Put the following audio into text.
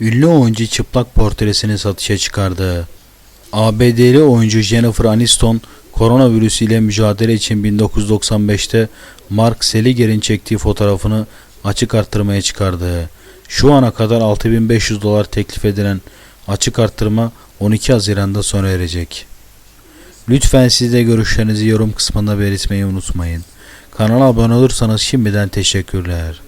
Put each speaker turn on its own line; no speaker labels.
Ünlü oyuncu çıplak portresini satışa çıkardı. ABD'li oyuncu Jennifer Aniston koronavirüs ile mücadele için 1995'te Mark Seliger'in çektiği fotoğrafını açık arttırmaya çıkardı. Şu ana kadar 6500 dolar teklif edilen açık arttırma 12 Haziran'da sona erecek. Lütfen siz de görüşlerinizi yorum kısmında belirtmeyi unutmayın. Kanala abone olursanız şimdiden teşekkürler.